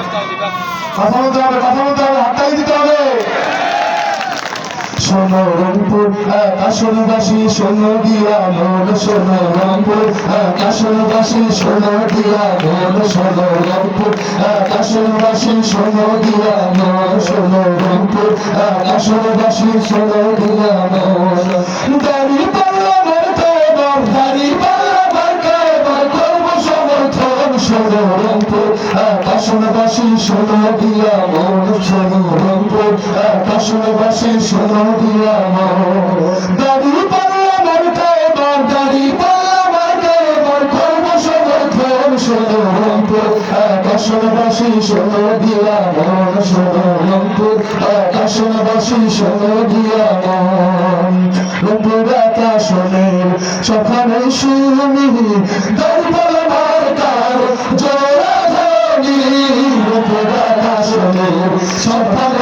কথা বলতে হবে কথা বলতে হবে হাততালি দিতে হবে শোনো রংপুর আকাশবাসী শোনো দিয়া মন শোনো রংপুর আকাশবাসী শোনো দিয়া মন শোনো রংপুর আকাশবাসী শোনো দিয়া মন শোনো রংপুর আকাশবাসী শোনো দিয়া মন। দাড়ি পাল্লা মারতে এবার দাড়ি পাল্লা মারতে এবার করব সমর্থন শোনো রংপুর। আকাশবাসী শোনো দিয়া মন শোনো রংপুর শোনো দিয়া রংপুর আকাশনের সকালে শুনি দরবালা ধ্বনি সকালে